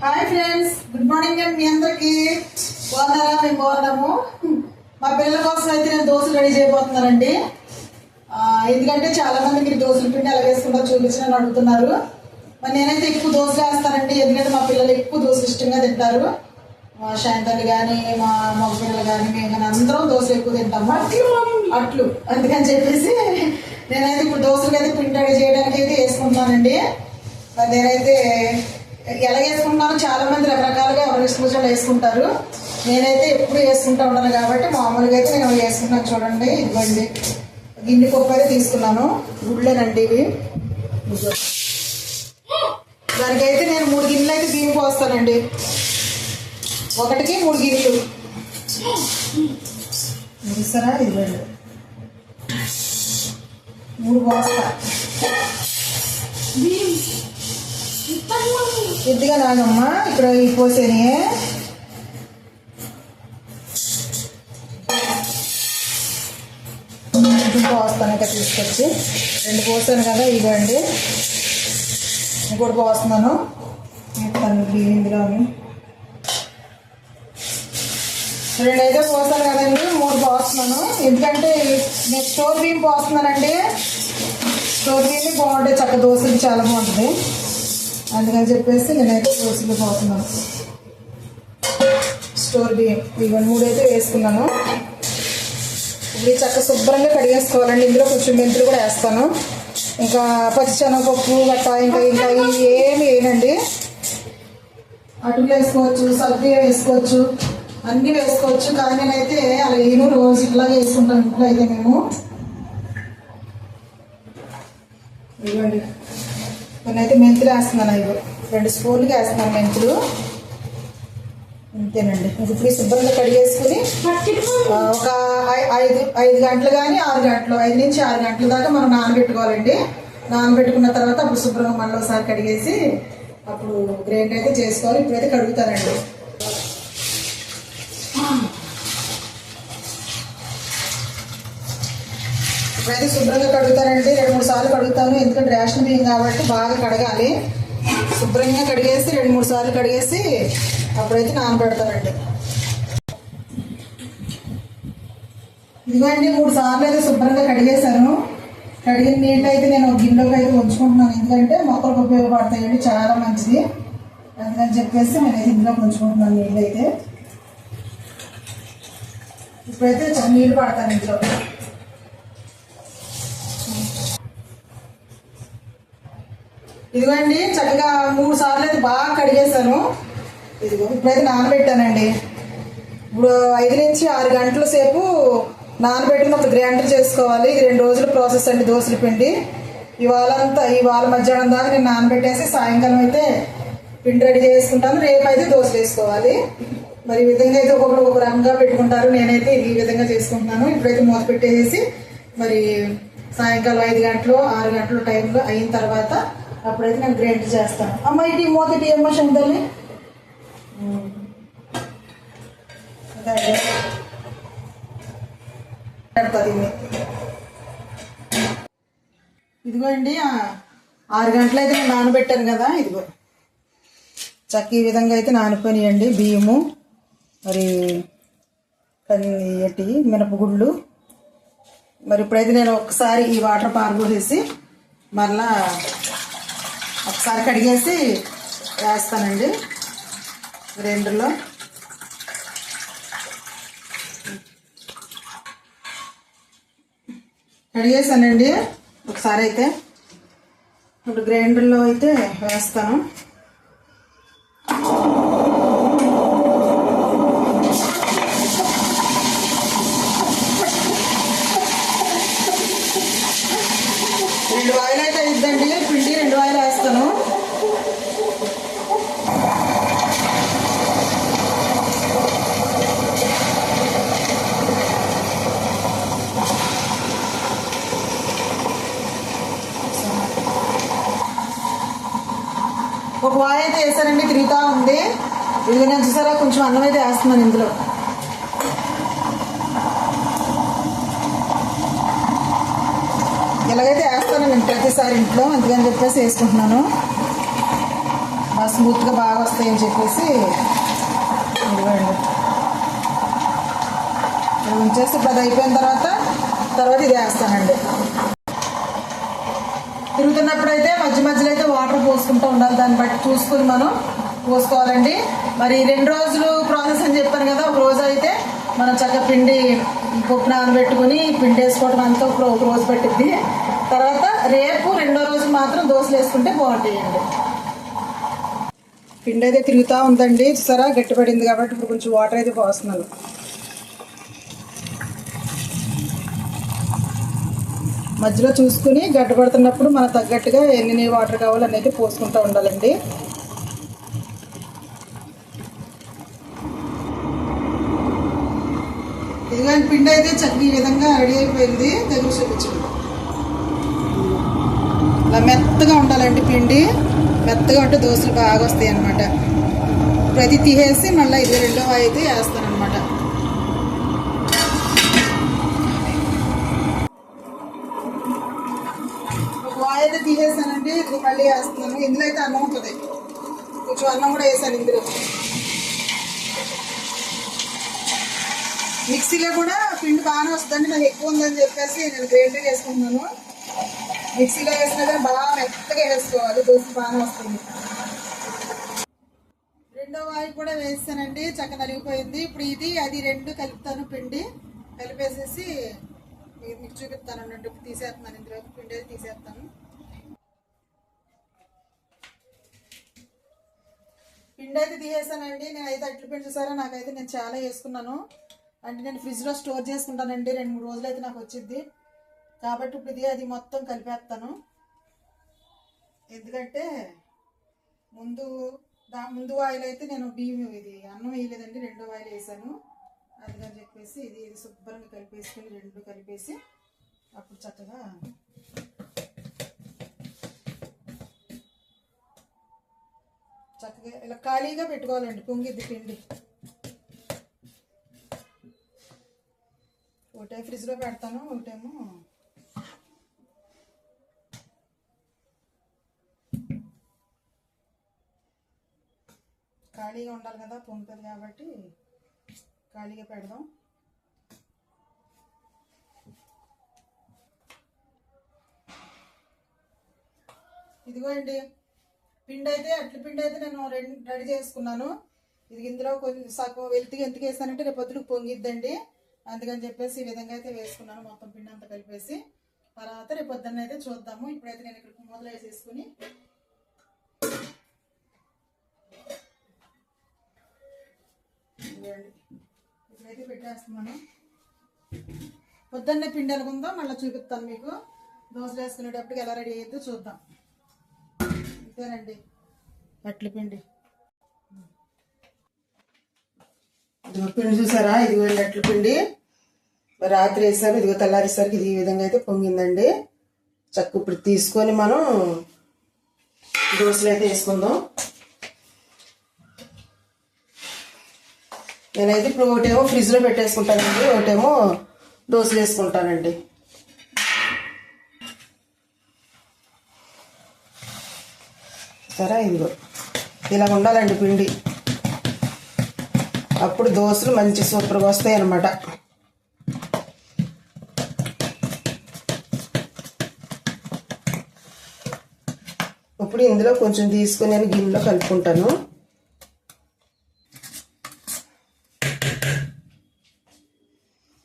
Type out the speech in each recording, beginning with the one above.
Hi friends good morning అండి మీ అందరికి బాగున్నారా? మేము బాగున్నాము. మా పిల్లల కోసం అయితే నేను దోశలు రెడీ చేయబోతున్నానండి. ఎందుకంటే చాలా మంది మీరు దోశల పిండి ఎలా వేసుకుంటారో చూపించిన అడుగుతున్నారు. మరి నేనైతే ఎక్కువ దోశలు వేస్తానండి. ఎందుకంటే మా పిల్లలు ఎక్కువ దోశలు ఇష్టంగా తింటారు. మా శాంతలు కానీ మా మగ పిల్లలు కానీ మేము కానీ అందరం దోశలు ఎక్కువ తింటాము. అట్లు అందుకని చెప్పేసి నేనైతే ఇప్పుడు దోశలు అయితే పిండి రెడీ చేయడానికి అయితే వేసుకుంటున్నానండి. మరి నేనైతే ఎలా వేసుకుంటున్నారో చాలా మంది రకరకాలుగా ఎవరి ఇష్టం వేసుకుంటారు. నేనైతే ఎప్పుడు వేసుకుంటా ఉన్నాను కాబట్టి మామూలుగా అయితే నేను వేసుకున్నాను చూడండి. ఇదిగోండి. గిన్నె పప్పు అయితే తీసుకున్నాను. గుళ్ళేనండి ఇవి. దానికి దానికైతే నేను మూడు గిన్నెలు అయితే బియ్యం పోస్తానండి. ఒకటికి మూడు గిన్నెలు. చూసారా? ఇదిగోండి. మూడు పోస్తా. ఎద్దుగా నాగమ్మ ఇక్కడ ఈ పోసేని. పోస్తాను ఇక తీసుకొచ్చి. రెండు పోసాను కదా ఇవ్వండి ఇంకోటి పోస్తున్నాను. తను ఇందులోని. రెండు అయితే పోసాను కదండి మూడు పోస్తున్నాను. ఎందుకంటే నేను స్టోర్ బియ్యం పోస్తున్నానండి. స్టోర్ బియ్యం బాగుంటాయి చక్క దోశలు చాలా బాగుంటుంది. అందుకని చెప్పేసి నేనైతే దోశలు పోతున్నాను. స్టోర్ బియ్యం ఇవన్నీ మూడైతే వేసుకున్నాను. ఇప్పుడు ఈ చక్క శుభ్రంగా కడిగేసుకోవాలండి. ఇందులో కొంచెం మెంతులు కూడా వేస్తాను. ఇంకా పచ్చిశనగపప్పు గట్ట ఇంకా ఇంకా ఏమి వేయనండి. అటుకులు వేసుకోవచ్చు సబ్జీగా వేసుకోవచ్చు అన్నీ వేసుకోవచ్చు. కానీ నేనైతే అలా వేయను రోజు ఇట్లా వేసుకుంటాను. ఇంట్లో అయితే మేము. ఇవ్వండి కొన్ని అయితే మెంతులు వేస్తున్నాను అవి రెండు స్పూన్లకి వేస్తున్నాను మెంతులు. అంతేనండి. ఇప్పుడు ఈ శుభ్రంగా కడిగేసుకుని ఒక ఐదు ఐదు గంటలు కానీ ఆరు గంటలు ఐదు నుంచి ఆరు గంటల దాకా మనం నానబెట్టుకోవాలండి. నానబెట్టుకున్న తర్వాత అప్పుడు శుభ్రంగా మళ్ళీ ఒకసారి కడిగేసి అప్పుడు గ్రైండ్ అయితే చేసుకోవాలి. ఇప్పుడైతే కడుగుతానండి. అయితే శుభ్రంగా కడుగుతానండి రెండు మూడు సార్లు కడుగుతాను. ఎందుకంటే రేషన్ బియ్యం కాబట్టి బాగా కడగాలి. శుభ్రంగా కడిగేసి రెండు మూడు సార్లు కడిగేసి అప్పుడైతే నానబెడతానండి. ఇదిగోండి మూడు సార్లు అయితే శుభ్రంగా కడిగేశాను. కడిగిన నీళ్ళు అయితే నేను గిన్నెలోకి అయితే ఉంచుకుంటున్నాను. ఎందుకంటే మొక్కలకు ఉపయోగపడతాయండి చాలా మంచిది. అందుకని చెప్పేసి నేను ఇందులోకి ఉంచుకుంటున్నాను నీళ్ళు అయితే. ఇప్పుడైతే నీళ్ళు పడతాను ఇందులో ఇదిగోండి చక్కగా మూడు సార్లు అయితే బాగా కడిగేశాను. ఇదిగో ఇప్పుడైతే నానబెట్టానండి. ఇప్పుడు ఐదు నుంచి ఆరు గంటల సేపు నానబెట్టిన ఒక గ్రైండర్ చేసుకోవాలి. ఇది రెండు రోజుల ప్రాసెస్ అండి దోశల పిండి. ఇవాళ అంతా ఇవాళ మధ్యాహ్నం దాకా నేను నానబెట్టేసి సాయంకాలం అయితే పిండి రెడీ చేసుకుంటాను. రేపు అయితే దోశలు వేసుకోవాలి మరి ఈ విధంగా అయితే ఒక్కొక్కరు ఒక రకంగా పెట్టుకుంటారు. నేనైతే ఈ విధంగా చేసుకుంటున్నాను. ఇప్పుడైతే మూత పెట్టేసి మరి సాయంకాలం ఐదు గంటలు ఆరు గంటల టైంలో అయిన తర్వాత అప్పుడైతే నేను గ్రైండ్ చేస్తాను. అమ్మ ఇటు ఈ అమ్మ ఇటు శంతల్ని పెడతాది ఇదిగో అండి ఆరు గంటలు అయితే నేను నానబెట్టాను కదా ఇదిగో. చక్క ఈ విధంగా అయితే నానిపోయినాయండి బియ్యము మరి కన్నిటి మినపగుళ్ళు మరి ఇప్పుడైతే నేను ఒకసారి ఈ వాటర్ పారబోసేసి మరలా ఒకసారి కడిగేసి వేస్తానండి గ్రైండర్లో. కడిగేసానండి. ఒకసారి అయితే ఇప్పుడు గ్రైండర్లో అయితే వేస్తాను రెండు వాయిలు అయితే ఇద్దండి పిండి రెండు వాయిలు వేస్తాను ఒక అయితే వేసానండి తిరుగుతా ఉంది ఇదిగో నేను చూసారా? కొంచెం అన్నం అయితే వేస్తున్నాను ఇందులో. ఎలాగైతే వేస్తాను నేను ప్రతిసారి ఇంట్లో అందుకని చెప్పేసి వేసుకుంటున్నాను. బాగా స్మూత్గా బాగా వస్తాయని చెప్పేసి ఇదిగోండి. ఉంచేసి ఇప్పుడు అది అయిపోయిన తర్వాత తర్వాత ఇది వేస్తానండి. తిరుగుతున్నప్పుడు అయితే మధ్య మధ్యలో అయితే వాటర్ పోసుకుంటూ ఉండాలి. దాన్ని బట్టి చూసుకుని మనం పోసుకోవాలండి. మరి రెండు రోజులు ప్రాసెస్ అని చెప్పాను కదా ఒక రోజు అయితే మనం చక్కగా పిండి పప్పు నానబెట్టుకుని పిండి వేసుకోవడం అంతా ఒక రోజు పెట్టిద్ది. తర్వాత రేపు రెండో రోజు మాత్రం దోశలు వేసుకుంటే బాగుంటాయండి. పిండి అయితే తిరుగుతూ ఉందండి. చూసారా? గట్టిపడింది కాబట్టి ఇప్పుడు కొంచెం వాటర్ అయితే పోస్తున్నాను. మధ్యలో చూసుకుని గడ్డపడుతున్నప్పుడు మనకు తగ్గట్టుగా ఎన్ని వాటర్ కావాలో అనేది పోసుకుంటూ ఉండాలండి. ఇలాంటి పిండి అయితే చక్కని విధంగా రెడీ అయిపోయింది. తెలుగు చూపించండి. ఇలా మెత్తగా ఉండాలండి పిండి. మెత్తగా ఉంటే దోశలు బాగా వస్తాయి అనమాట ప్రతి తీసేసి మళ్ళీ ఇది రెండో అయితే వేస్తానమాట అనమాట ఒక వాయి అయితే తీసేసానండి ఇది మళ్ళీ వేస్తున్నాను. ఇందులో అయితే అన్నం ఉంటుంది. కొంచెం అన్నం కూడా వేసాను ఇందులో. మిక్సీలో కూడా పిండి బాగానే వస్తుందండి. నాకు ఎక్కువ ఉందని చెప్పేసి నేను గ్రైండర్ వేసుకుంటున్నాను. మిక్సీలో వేసినా కానీ బాగా మెత్తగా వేసుకోవాలి. దోశ బాగానే వస్తుంది. రెండో వాయి కూడా వేసానండి. చక్క నలిగిపోయింది ఇప్పుడు ఇది అది రెండు కలుపుతాను పిండి. కలిపేసేసి మీకు చూపిస్తాను అన్నట్టు. తీసేస్తున్నాను ఇందులో పిండి అయితే తీసేస్తాను. పిండి అయితే తీసేసానండి నేనైతే అట్లు పిండి చూసారా నాకైతే నేను చాలా వేసుకున్నాను. అంటే నేను ఫ్రిడ్జ్లో స్టోర్ చేసుకుంటానండి. రెండు మూడు రోజులు అయితే నాకు వచ్చింది కాబట్టి ఇప్పుడు ఇది అది మొత్తం కలిపేస్తాను. ఎందుకంటే ముందు దా ముందు ఆయిల్ అయితే నేను బియ్యం ఇది అన్నం వేయలేదండి. రెండో ఆయిల్ వేసాను. అందుకని చెప్పేసి ఇది ఇది శుభ్రంగా కలిపేసుకొని రెండు కలిపేసి అప్పుడు చక్కగా చక్కగా ఇలా ఖాళీగా పెట్టుకోవాలండి పొంగిద్ది పిండి. ఒకటే ఫ్రిడ్జ్లో పెడతాను ఒకటేమో ఖాళీగా ఉండాలి కదా పొంగుతుంది కాబట్టి ఖాళీగా పెడదాం. ఇదిగో అండి పిండి అయితే అట్ల పిండి అయితే నేను రెడీ చేసుకున్నాను. ఇది ఇందులో కొంచెం సగం వెళ్తికి ఎందుకు వేస్తానంటే రేపు పొద్దుకు పొంగిద్దండి. అందుకని చెప్పేసి ఈ విధంగా అయితే వేసుకున్నాను మొత్తం పిండి అంతా కలిపేసి. తర్వాత రేపు పొద్దున్న అయితే చూద్దాము. ఇప్పుడైతే నేను ఇక్కడ మొదలు వేసేసుకుని. ఇప్పుడైతే పెట్టేస్తున్నాను. పొద్దున్నే పిండి అనుకుందాం మళ్ళీ చూపిస్తాను మీకు. దోశలు వేసుకునేటప్పటికి ఎలా రెడీ అయ్యిద్దో చూద్దాం. అంతేనండి అట్ల పిండి. ఇదిగో పిండి చూసారా? ఇదిగో అట్ల పిండి. రాత్రి వేసాను ఇదిగో తెల్లారేసరికి ఇది ఈ విధంగా అయితే పొంగిందండి. చక్క ఇప్పుడు తీసుకొని మనం దోశలు అయితే వేసుకుందాం. నేనైతే ఇప్పుడు ఒకటేమో ఫ్రిడ్జ్లో పెట్టేసుకుంటానండి. ఒకటేమో దోశలు వేసుకుంటానండి. సరే ఇదిగో. ఇలా ఉండాలండి పిండి. అప్పుడు దోశలు మంచి సూపర్గా వస్తాయి అన్నమాట. ఇప్పుడు ఇందులో కొంచెం తీసుకొని నేను గిన్నెలో కలుపుకుంటాను.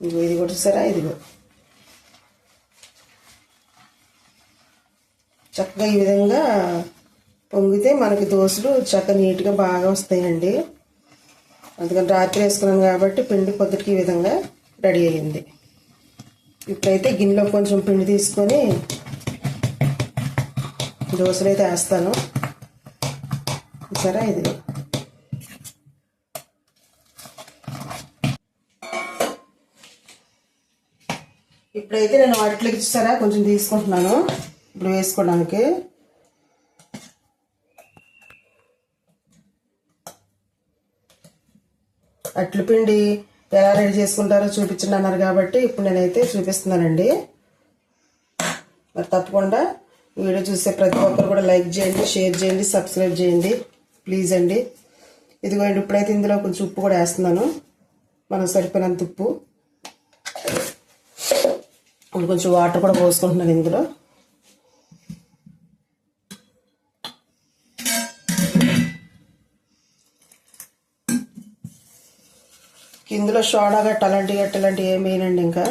ఇదిగో ఇది కూడా సరే ఇదిగో. చక్కగా ఈ విధంగా పొంగితే మనకి దోశలు చక్కగా నీట్గా బాగా వస్తాయండి. అందుకని రాత్రి వేసుకున్నాను కాబట్టి పిండి పొద్దుటికి ఈ విధంగా రెడీ అయ్యింది. ఇప్పుడైతే గిన్నెలో కొంచెం పిండి తీసుకొని దోశలు అయితే వేస్తాను. సరే ఇది ఇప్పుడైతే నేను వాటిలోకి చూసారా? కొంచెం తీసుకుంటున్నాను. ఇప్పుడు వేసుకోవడానికి. అట్లు పిండి ఎలా రెడీ చేసుకుంటారో చూపించండి అన్నారు కాబట్టి ఇప్పుడు నేనైతే చూపిస్తున్నానండి. మరి తప్పకుండా వీడియో చూసే ప్రతి ఒక్కరు కూడా లైక్ చేయండి షేర్ చేయండి సబ్స్క్రైబ్ చేయండి ప్లీజ్ అండి. ఇదిగోండి ఇప్పుడైతే ఇందులో కొంచెం ఉప్పు కూడా వేస్తున్నాను. మనం సరిపోయినంత ఉప్పు. ఇప్పుడు కొంచెం వాటర్ కూడా పోసుకుంటున్నాను ఇందులో. ఇందులో సోడా గట్ట అలాంటి గట్ట అలాంటివి ఏం వేయనండి ఇంకా?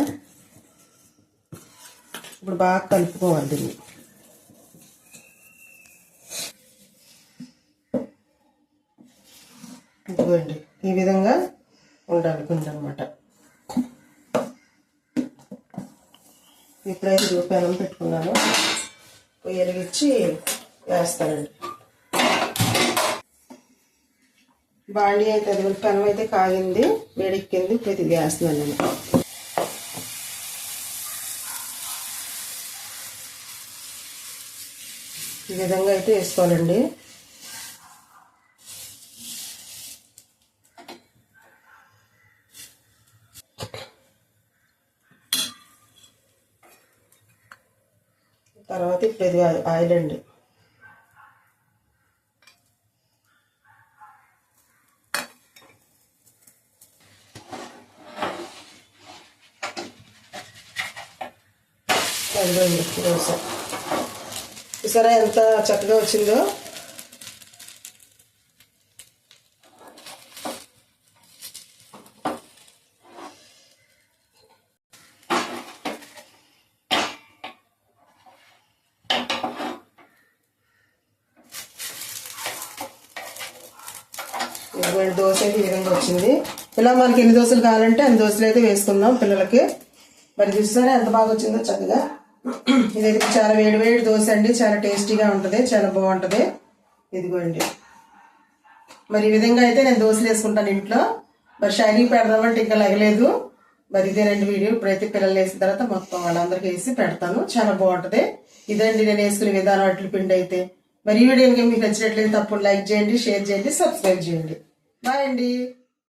ఇప్పుడు బాగా కలుపుకోవాలి దీన్ని. ఇదిగోండి ఈ విధంగా ఉండాలి గుండె ఇప్పుడైతే పెనం పెట్టుకున్నాను. పొయ్యి వెలిగించి వేస్తానండి. బాండి అయితే అది పెనం అయితే కాగింది వేడెక్కింది ఇప్పుడు ఇది వేస్తున్నాను నేను. ఈ విధంగా అయితే వేసుకోవాలండి. తర్వాత ఇప్పుడు ఇది ఆయిల్ అండి అదిగోండి దోశ చూసారా ఎంత చక్కగా వచ్చిందో. ఇదిగోండి దోశ అయితే ఈ విధంగా వచ్చింది. ఇలా మనకి ఎన్ని దోశలు కావాలంటే అన్ని దోశలు అయితే వేసుకుందాం పిల్లలకి. మరి చూసారా ఎంత బాగా వచ్చిందో చక్కగా. ఇదైతే చాలా వేడి వేడి దోశ అండి. చాలా టేస్టీగా ఉంటుంది. చాలా బాగుంటుంది. ఇదిగోండి. మరి ఈ విధంగా అయితే నేను దోశలు వేసుకుంటాను ఇంట్లో. మరి షైనింగ్ పెడదామంటే ఇంకా లగలేదు. మరి ఇదే రెండు వీడియో ఇప్పుడైతే పిల్లలు వేసిన తర్వాత మొత్తం వాళ్ళందరికీ వేసి పెడతాను. చాలా బాగుంటుంది. ఇదండి నేను వేసుకునే విధానం అట్ల పిండి అయితే. మరి ఈ వీడియో మీకు నచ్చినట్లయితే తప్పకుండా లైక్ చేయండి షేర్ చేయండి సబ్స్క్రైబ్ చేయండి. బాయ్ అండి.